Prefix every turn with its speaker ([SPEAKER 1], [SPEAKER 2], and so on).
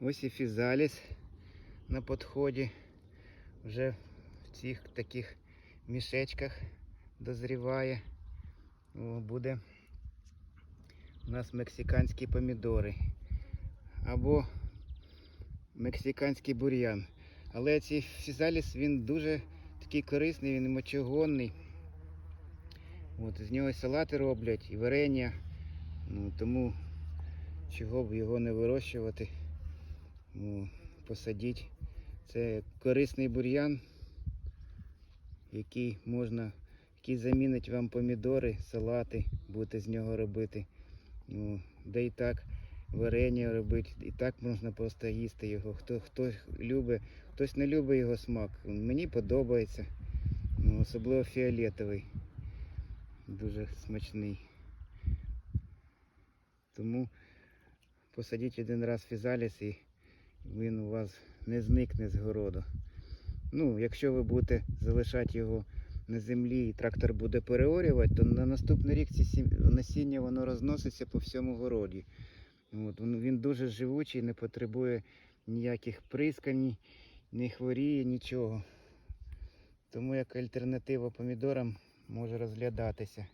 [SPEAKER 1] Ось і фізаліс на підході. Вже в цих таких мішечках дозріває. О, буде у нас мексиканські помідори. Або мексиканський бур'ян. Але цей фізаліс він дуже такий корисний, він мочогонний. От, з нього і салати роблять, і варення. Ну, тому чого б його не вирощувати, посадіть. Це корисний бур'ян, який можна, який замінить вам помідори, салати, будете з нього робити. Ну, де і так варення робити, і так можна просто їсти його. Хто, хто любить, хтось не любить його смак. Мені подобається. Ну, особливо фіолетовий. Дуже смачний. Тому посадіть один раз фізаліс і він у вас не зникне з городу. Ну, якщо ви будете залишати його на землі і трактор буде переорювати, то на наступний рік ці насіння воно розноситься по всьому городі. От, він, дуже живучий, не потребує ніяких прискань, не хворіє, нічого. Тому як альтернатива помідорам може розглядатися.